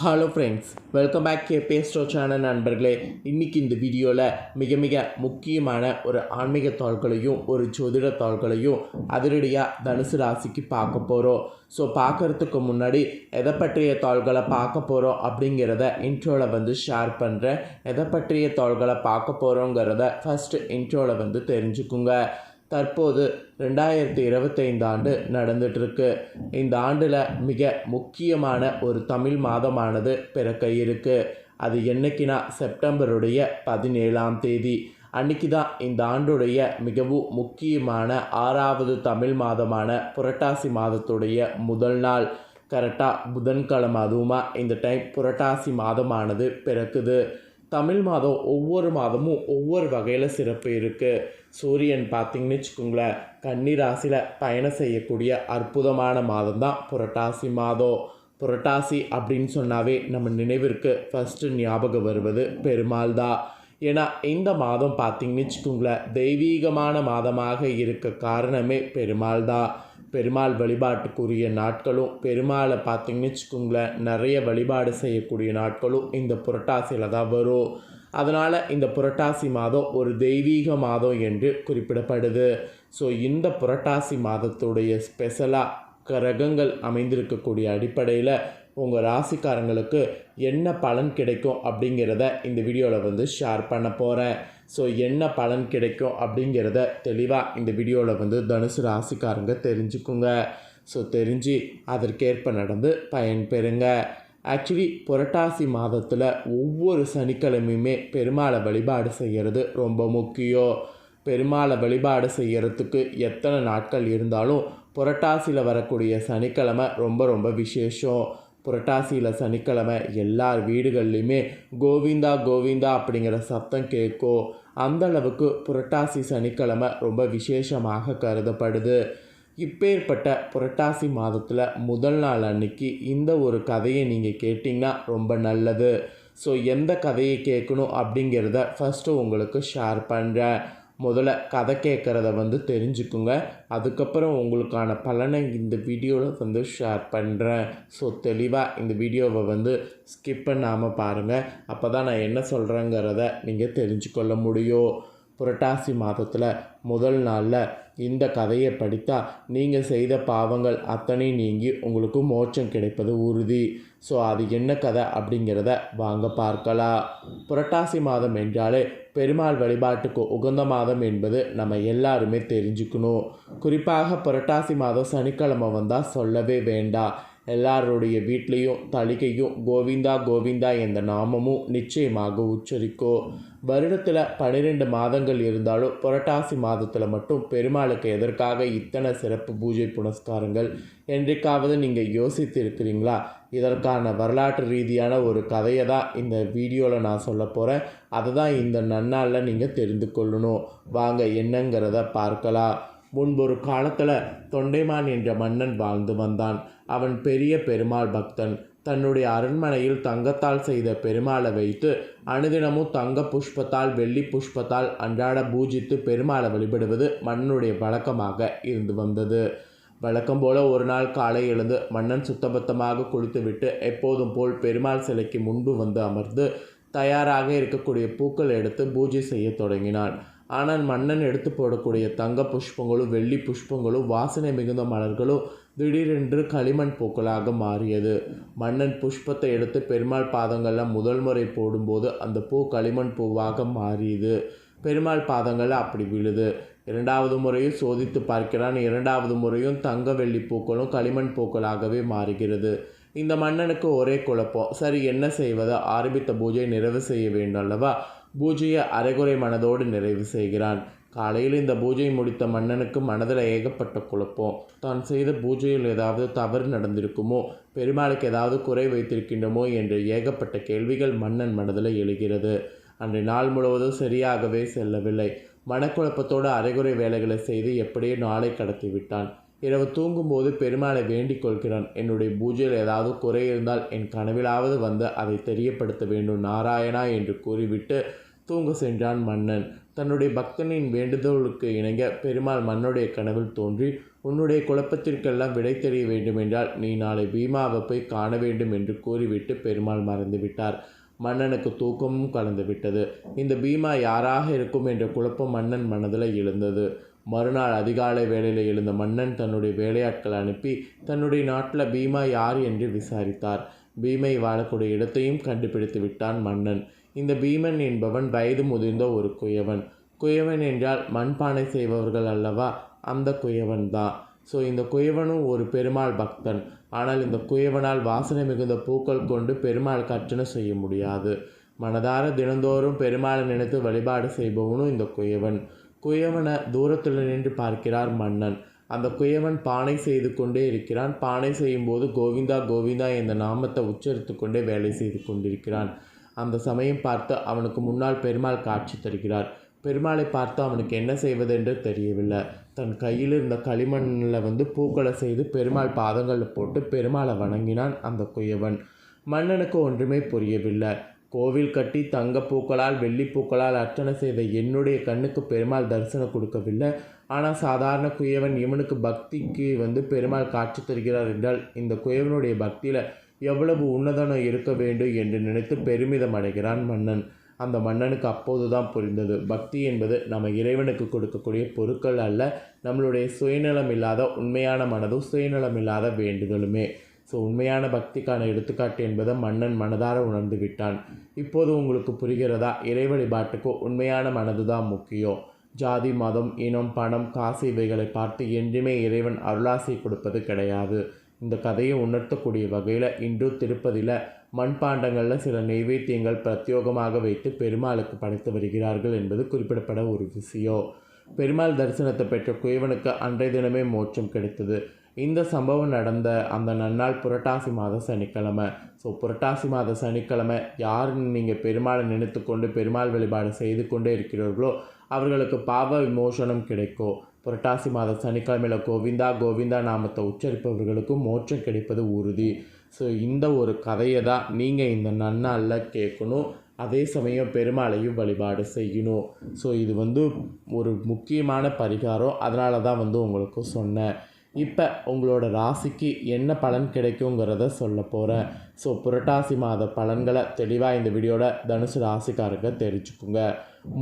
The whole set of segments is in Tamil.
ஹலோ ஃப்ரெண்ட்ஸ் வெல்கம் பேக் கே பேஸ்டோ சேனல் நண்பர்களே. இன்றைக்கி இந்த வீடியோவில் மிக மிக முக்கியமான ஒரு ஆன்மீக தாள்களையும் ஒரு ஜோதிட தாள்களையும் அதிரடியாக தனுசு ராசிக்கு பார்க்க போகிறோம் ஸோ பார்க்குறதுக்கு முன்னாடி எதை பற்றிய தாள்களை பார்க்க போகிறோம் அப்படிங்கிறத இன்ட்ரோவில் வந்து ஷேர் பண்ணுறேன் எதை பற்றிய தாள்களை பார்க்க போகிறோங்கிறத ஃபஸ்ட்டு இன்ட்ரோவில் வந்து தெரிஞ்சுக்குங்க. தற்போது ரெண்டாயிரத்தி இருபத்தைந்து ஆண்டு நடந்துகிட்ருக்கு இந்த ஆண்டில் மிக முக்கியமான ஒரு தமிழ் மாதமானது பிறக்க இருக்கு. அது என்னைக்குனா செப்டம்பருடைய பதினேழாம் தேதி. அன்னைக்கு தான் இந்த ஆண்டுடைய மிகவும் முக்கியமான ஆறாவது தமிழ் மாதமான புரட்டாசி மாதத்துடைய முதல் நாள். கரெக்டாக புதன்கிழமை அதுவுமா இந்த டைம் புரட்டாசி மாதமானது பிறக்குது. தமிழ் மாதம் ஒவ்வொரு மாதமும் ஒவ்வொரு வகையில் சிறப்பு இருக்குது சூரியன் பார்த்திங்கன்னு வச்சுக்கோங்களேன் கன்னி ராசியில் பயணம் செய்யக்கூடிய அற்புதமான மாதம் தான் புரட்டாசி மாதம். புரட்டாசி அப்படின்னு சொன்னாவே நம்ம நினைவிற்கு ஃபஸ்ட்டு ஞாபகம் வருவது பெருமாள் தான் ஏன்னா இந்த மாதம் பார்த்திங்கன்னு வச்சுக்கோங்களேன் தெய்வீகமான மாதமாக இருக்க காரணமே பெருமாள் தான். பெருமாள் வழிபாட்டுக்குரிய நாட்களும் பெருமாளை பார்த்திங்கன்னு வச்சுக்கோங்களேன் நிறைய வழிபாடு செய்யக்கூடிய நாட்களும் இந்த புரட்டாசியில் தான் வரும். அதனால் இந்த புரட்டாசி மாதம் ஒரு தெய்வீக மாதம் என்று குறிப்பிடப்படுது. ஸோ இந்த புரட்டாசி மாதத்துடைய ஸ்பெஷலாக கிரகங்கள் அமைந்திருக்கக்கூடிய அடிப்படையில் உங்கள் ராசிக்காரங்களுக்கு என்ன பலன் கிடைக்கும் அப்படிங்கிறத இந்த வீடியோவில் வந்து ஷேர் பண்ண போகிறேன் ஸோ என்ன பலன் கிடைக்கும் அப்படிங்கிறத தெளிவாக இந்த வீடியோவில் வந்து தனுசு ராசிக்காரங்க தெரிஞ்சுக்குங்க. ஸோ தெரிஞ்சு அதற்கேற்ப நடந்து பயன் பெறுங்க. ஆக்சுவலி புரட்டாசி மாதத்தில் ஒவ்வொரு சனிக்கிழமையுமே பெருமாளை வழிபாடு செய்கிறது ரொம்ப முக்கியம். பெருமாளை வழிபாடு செய்கிறதுக்கு எத்தனை நாட்கள் இருந்தாலும் புரட்டாசியில் வரக்கூடிய சனிக்கிழமை ரொம்ப ரொம்ப விசேஷம். புரட்டாசியில் சனிக்கிழமை எல்லார் வீடுகள்லையுமே கோவிந்தா கோவிந்தா அப்படிங்கிற சத்தம் கேட்கும். அந்தளவுக்கு புரட்டாசி சனிக்கிழமை ரொம்ப விசேஷமாக கருதப்படுது. இப்பேற்பட்ட புரட்டாசி மாதத்தில் முதல் நாள் அன்னைக்கு இந்த ஒரு கதையை நீங்கள் கேட்டிங்கன்னா ரொம்ப நல்லது. ஸோ எந்த கதையை கேட்கணும் அப்படிங்கிறத ஃபஸ்ட்டு உங்களுக்கு ஷேர் பண்ணுறேன் முதல்ல கதை கேட்குறத வந்து தெரிஞ்சுக்குங்க. அதுக்கப்புறம் உங்களுக்கான பலனை இந்த வீடியோவில் வந்து ஷேர் பண்ணுறேன் ஸோ தெளிவாக இந்த வீடியோவை வந்து ஸ்கிப் பண்ணாமல் பாருங்கள் அப்போ தான் நான் என்ன சொல்கிறேங்கிறத நீங்கள் தெரிஞ்சுக்கொள்ள முடியும். புரட்டாசி மாதத்தில் முதல் நாளில் இந்த கதையை படித்தா நீங்கள் செய்த பாவங்கள் அத்தனை நீங்கி உங்களுக்கு மோட்சம் கிடைப்பது உறுதி. ஸோ அது என்ன கதை அப்படிங்கிறத வாங்க பார்க்கலாம். புரட்டாசி மாதம் என்றாலே பெருமாள் வழிபாட்டுக்கு உகந்த மாதம் என்பது நம்ம எல்லாருமே தெரிஞ்சுக்கணும். குறிப்பாக புரட்டாசி மாதம் சனிக்கிழமை வந்தால் சொல்லவே வேண்டாம். எல்லாருடைய வீட்லேயும் தளிகையும் கோவிந்தா கோவிந்தா என்ற நாமமும் நிச்சயமாக உச்சரிக்கும் வருடத்தில் பன்னிரெண்டு மாதங்கள் இருந்தாலும் புரட்டாசி மாதத்தில் மட்டும் பெருமாளுக்கு எதற்காக இத்தனை சிறப்பு பூஜை புனஸ்காரங்கள் என்றைக்காவது நீங்கள் யோசித்து இருக்கிறீங்களா இதற்கான வரலாற்று ரீதியான ஒரு கதையை தான் இந்த வீடியோவில் நான் சொல்ல போகிறேன் அதை தான் இந்த நன்னாளில் நீங்கள் தெரிந்து கொள்ளணும். வாங்க என்னங்கிறத பார்க்கலாம். முன்பொரு காலத்தில் தொண்டைமான் என்ற மன்னன் வாழ்ந்து வந்தான். அவன் பெரிய பெருமாள் பக்தன். தன்னுடைய அரண்மனையில் தங்கத்தால் செய்த பெருமாளை வைத்து அனுதினமும் தங்க புஷ்பத்தால் வெள்ளி புஷ்பத்தால் அன்றாட பூஜித்து பெருமாளை வழிபடுவது மன்னனுடைய வழக்கமாக இருந்து வந்தது. வழக்கம் போல ஒரு நாள் காலை எழுந்து மன்னன் சுத்தபத்தமாக குளித்துவிட்டு எப்போதும் போல் பெருமாள் சிலைக்கு முன்பு வந்து அமர்ந்து தயாராக இருக்கக்கூடிய பூக்கள் எடுத்து பூஜை செய்ய தொடங்கினான். ஆனால் மன்னன் எடுத்து போடக்கூடிய தங்க புஷ்பங்களும் வெள்ளி புஷ்பங்களும் வாசனை மிகுந்த மலர்களும் திடீரென்று களிமண் பூக்களாக மாறியது. மன்னன் புஷ்பத்தை எடுத்து பெருமாள் பாதங்களில் முதல் முறை போடும்போது அந்த பூ களிமண் பூவாக மாறியது. பெருமாள் பாதங்களில் அப்படி விழுது. இரண்டாவது முறையும் சோதித்து பார்க்கிறான். இரண்டாவது முறையும் தங்க வெள்ளி பூக்களும் களிமண் பூக்களாகவே மாறுகிறது. இந்த மன்னனுக்கு ஒரே குழப்பம். சரி என்ன செய்வது? ஆரம்பித்த பூஜை நிறைவு செய்ய வேண்டும் அல்லவா? பூஜையை அரைகுறை மனதோடு நிறைவு செய்கிறான். காலையில் இந்த பூஜையை முடித்த மன்னனுக்கு மனதில் ஏகப்பட்ட குழப்பம். தான் செய்த பூஜையில் ஏதாவது தவறு நடந்திருக்குமோ? பெருமாளுக்கு ஏதாவது குறை வைத்திருக்கின்றமோ? என்ற ஏகப்பட்ட கேள்விகள் மன்னன் மனதில் எழுகிறது. அன்று நாள் முழுவதும் சரியாகவே செல்லவில்லை. மனக்குழப்பத்தோடு அரைகுறை வேலைகளை செய்து எப்படியோ நாளை கடத்தி விட்டான். இரவு தூங்கும்போது பெருமாளை வேண்டிக் கொள்கிறான். என்னுடைய பூஜையில் ஏதாவது குறை இருந்தால் என் கனவிலாவது வந்து அதை தெரியப்படுத்த வேண்டும். நாராயணா என்று கூறிவிட்டு தூங்க சென்றான் மன்னன். தன்னுடைய பக்தனின் வேண்டுதோளுக்கு இணங்க பெருமாள் மன்னுடைய கனவில் தோன்றி உன்னுடைய குழப்பத்திற்கெல்லாம் விடை தெரிய வேண்டுமென்றால் நீ நாளை பீமாவை போய் காண வேண்டும் என்று கூறிவிட்டு பெருமாள் மறந்துவிட்டார் மன்னனுக்கு தூக்கமும் கலந்து விட்டது. இந்த பீமா யாராக இருக்கும்? என்ற குழப்பம் மன்னன் மனதில் எழுந்தது. மறுநாள் அதிகாலை வேளையில் எழுந்த மன்னன் தன்னுடைய வேலையாட்களை அனுப்பி தன்னுடைய நாட்டில் பீமா யார்? என்று விசாரித்தார். பீமை வாழக்கூடிய இடத்தையும் கண்டுபிடித்து விட்டான் மன்னன். இந்த பீமன் என்பவன் வயது முதிர்ந்த ஒரு குயவன். குயவன் என்றால் மண்பானை செய்பவர்கள் அல்லவா? அந்த குயவன் தான். ஸோ இந்த குயவனும் ஒரு பெருமாள் பக்தன். ஆனால் இந்த குயவனால் வாசனை மிகுந்த பூக்கள் கொண்டு பெருமாள் கர்ச்சனை செய்ய முடியாது. மனதார தினந்தோறும் பெருமாளை நினைத்து வழிபாடு செய்பவனும் இந்த குயவன். குயவனை தூரத்தில் நின்று பார்க்கிறார் மன்னன். அந்த குயவன் பானை செய்து கொண்டே இருக்கிறான். பானை செய்யும்போது கோவிந்தா கோவிந்தா என்ற நாமத்தை உச்சரித்து கொண்டே வேலை செய்து கொண்டிருக்கிறான். அந்த சமயம் பார்த்து அவனுக்கு முன்னால் பெருமாள் காட்சி தருகிறார். பெருமாளை பார்த்து அவனுக்கு என்ன செய்வதென்று தெரியவில்லை. தன் கையில் இருந்த களிமண்ணில் வந்து பூக்களை செய்து பெருமாள் பாதங்களில் போட்டு பெருமாளை வணங்கினான் அந்த குயவன். மன்னனுக்கு ஒன்றுமே புரியவில்லை. கோவில் கட்டி தங்க பூக்களால் வெள்ளி பூக்களால் அர்ச்சனை செய்த என்னுடைய கண்ணுக்கு பெருமாள் தரிசனம் கொடுக்கவில்லை. ஆனால் சாதாரண குயவன் இவனுக்கு பக்திக்கு வந்து பெருமாள் காட்சி தருகிறார் என்றால் இந்த குயவனுடைய பக்தியில் எவ்வளவு உன்னதனம் இருக்க வேண்டும் என்று நினைத்து பெருமிதம் அடைகிறான் மன்னன். அந்த மன்னனுக்கு அப்போது தான் புரிந்தது. பக்தி என்பது நம்ம இறைவனுக்கு கொடுக்கக்கூடிய பொருட்கள் அல்ல. நம்மளுடைய சுயநலம் இல்லாத உண்மையான மனதும் சுயநலம் இல்லாத வேண்டுதலுமே. ஸோ உண்மையான பக்திக்கான எடுத்துக்காட்டு என்பதை மன்னன் மனதார உணர்ந்து விட்டான். இப்போது உங்களுக்கு புரிகிறதா? இறை வழிபாட்டுக்கு உண்மையான மனது தான் முக்கியம். ஜாதி மதம் இனம் பணம் காசு இவைகளை பார்த்து என்றுமே இறைவன் அருளாசை கொடுப்பது கிடையாது. இந்த கதையை உணர்த்தக்கூடிய வகையில் இன்று திருப்பதியில் மண்பாண்டங்களில் சில நைவேத்தியங்கள் பிரத்யோகமாக வைத்து பெருமாளுக்கு படைத்து வருகிறார்கள் என்பது குறிப்பிடப்பட ஒரு விஷயம். பெருமாள் தரிசனத்தை பெற்ற குயவனுக்கு அன்றைய தினமே மோட்சம் கிடைத்தது. இந்த சம்பவம் நடந்த அந்த நன்னாள் புரட்டாசி மாத சனிக்கிழமை. ஸோ புரட்டாசி மாத சனிக்கிழமை யார் நீங்கள் பெருமாளை நினைத்து கொண்டு பெருமாள் வழிபாடு செய்து கொண்டே இருக்கிறீர்களோ அவர்களுக்கு பாவ விமோசனம் கிடைக்கும் புரட்டாசி மாத சனிக்கிழமையில் கோவிந்தா கோவிந்தா நாமத்தை உச்சரிப்பவர்களுக்கு மோட்சம் கிடைப்பது உறுதி. ஸோ இந்த ஒரு கதையை தான் நீங்கள் இந்த நன்னாளில் கேட்கணும் அதே சமயம் பெருமாளையும் வழிபாடு செய்யணும். ஸோ இது வந்து ஒரு முக்கியமான பரிகாரம். அதனால தான் வந்து உங்களுக்கு சொன்னேன். இப்போ உங்களோட ராசிக்கு என்ன பலன் கிடைக்குங்கிறத சொல்ல போகிறேன் ஸோ புரட்டாசி மாத பலன்களை தெளிவாக இந்த வீடியோட தனுசு ராசிக்காரங்க தெரிஞ்சுக்குங்க.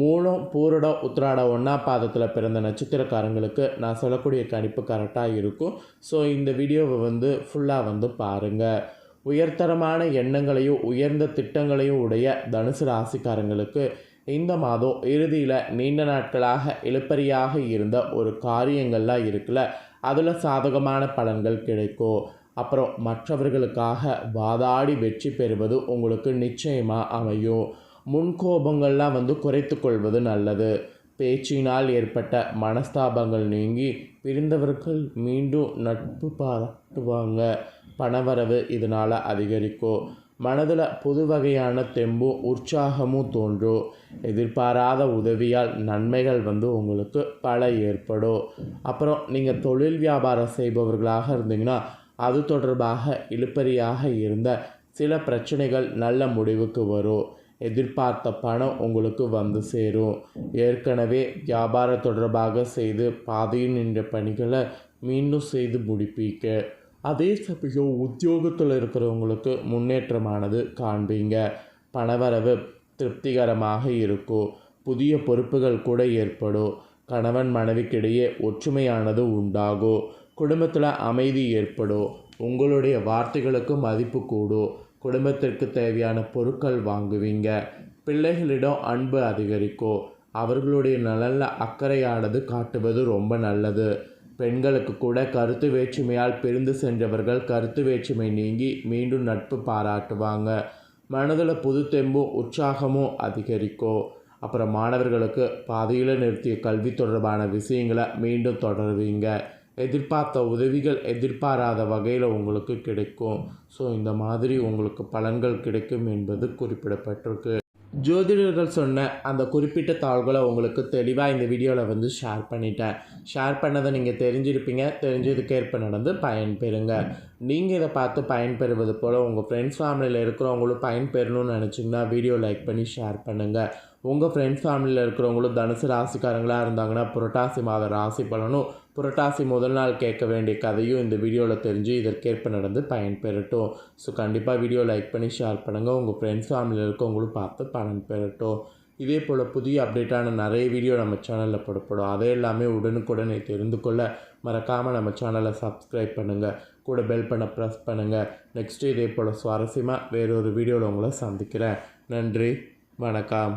மூலம் பூரடம் உத்திராடம் ஒன்றா பாதத்தில் பிறந்த நட்சத்திரக்காரங்களுக்கு நான் சொல்லக்கூடிய கணிப்பு கரெக்டாக இருக்கும். ஸோ இந்த வீடியோவை வந்து ஃபுல்லாக வந்து பாருங்கள் உயர்தரமான எண்ணங்களையும் உயர்ந்த திட்டங்களையும் உடைய தனுசு ராசிக்காரங்களுக்கு இந்த மாதம் இறுதியில் நீண்ட நாட்களாக இழுப்பறியாக இருந்த ஒரு காரியங்கள்லாம் இருக்குல்ல அதில் சாதகமான பலன்கள் கிடைக்கும். அப்புறம் மற்றவர்களுக்காக வாதாடி வெற்றி பெறுவது உங்களுக்கு நிச்சயமாக அமையும். முன்கோபங்கள்லாம் வந்து குறைத்து கொள்வது நல்லது. பேச்சினால் ஏற்பட்ட மனஸ்தாபங்கள் நீங்கி பிரிந்தவர்கள் மீண்டும் நட்பு பாராட்டுவாங்க. பணவரவு இதனால் அதிகரிக்கும். மனதில் புது வகையான தெம்பும் உற்சாகமும் தோன்றும் எதிர்பாராத உதவியால் நன்மைகள் வந்து உங்களுக்கு பல ஏற்படும். அப்புறம் நீங்கள் தொழில் வியாபாரம் செய்பவர்களாக இருந்தீங்கன்னா அது தொடர்பாக இழுப்பறியாக இருந்த சில பிரச்சனைகள் நல்ல முடிவுக்கு வரும். எதிர்பார்த்த பணம் உங்களுக்கு வந்து சேரும். ஏற்கனவே வியாபாரம் தொடர்பாக செய்து பாதையில் நின்ற பணிகளை மீண்டும் செய்து முடிப்பீங்க. அதே சமயம் உத்தியோகத்தில் இருக்கிறவங்களுக்கு முன்னேற்றமானது காண்பீங்க. பணவரவு திருப்திகரமாக இருக்கும் புதிய பொறுப்புகள் கூட ஏற்படும் கணவன் மனைவிக்கிடையே ஒற்றுமையானது உண்டாகும் குடும்பத்தில் அமைதி ஏற்படும் உங்களுடைய வார்த்தைகளுக்கு மதிப்பு கூடும் குடும்பத்திற்கு தேவையான பொருட்கள் வாங்குவீங்க. பிள்ளைகளிடம் அன்பு அதிகரிக்கும் அவர்களுடைய நலனில் அக்கறையானது காட்டுவது ரொம்ப நல்லது. பெண்களுக்கு கூட கருத்து வேற்றுமையால் பிரிந்து சென்றவர்கள் கருத்து வேற்றுமை நீங்கி மீண்டும் நட்பு பாராட்டுவாங்க. மனதில் புது தெம்பும் உற்சாகமும் அதிகரிக்கும் அப்புறம் மாணவர்களுக்கு பாதையில் நிறுத்திய கல்வி தொடர்பான விஷயங்களை மீண்டும் தொடருவீங்க. எதிர்பார்த்த உதவிகள் எதிர்பாராத வகையில் உங்களுக்கு கிடைக்கும். ஸோ இந்த மாதிரி உங்களுக்கு பலன்கள் கிடைக்கும் என்பது குறிப்பிடப்பட்டிருக்கு. ஜோதிடர்கள் சொன்ன அந்த குறிப்பிட்ட தாள்களை உங்களுக்கு தெளிவாக இந்த வீடியோவில் வந்து ஷேர் பண்ணிட்டேன். ஷேர் பண்ணதை நீங்கள் தெரிஞ்சிருப்பீங்க. தெரிஞ்சதுக்கேற்ப நடந்து பயன்பெறுங்க. நீங்கள் இதை பார்த்து பயன்பெறுவது போல் உங்கள் ஃப்ரெண்ட்ஸ் ஃபேமிலியில் இருக்கிறவங்களும் பயன்பெறணும்னு நினச்சிங்கன்னா வீடியோ லைக் பண்ணி ஷேர் பண்ணுங்கள் உங்கள் ஃப்ரெண்ட்ஸ் ஃபேமிலியில் இருக்கிறவங்களும் தனுசு ராசிக்காரங்களாக இருந்தாங்கன்னா புரட்டாசி மாத ராசி பலனும் புரட்டாசி முதல் நாள் கேட்க வேண்டிய கதையும் இந்த வீடியோவில் தெரிஞ்சு இதற்கேற்ப நடந்து பயன்பெறட்டும். ஸோ கண்டிப்பாக வீடியோ லைக் பண்ணி ஷேர் பண்ணுங்கள் உங்கள் ஃப்ரெண்ட்ஸ் ஃபேமிலியில் இருக்கவங்களும் பார்த்து பலன் பெறட்டும். இதே போல் புதிய அப்டேட்டான நிறைய வீடியோ நம்ம சேனலில் போடப்படும். அதை எல்லாமே உடனுக்குடனே தெரிந்து கொள்ள மறக்காமல் நம்ம சேனலை சப்ஸ்கிரைப் பண்ணுங்கள் கூட பெல் பண்ண ப்ரெஸ் பண்ணுங்கள் நெக்ஸ்ட்டு இதே போல் சுவாரஸ்யமாக வேறொரு வீடியோவில் உங்களை சந்திக்கிறேன். நன்றி. வணக்கம்.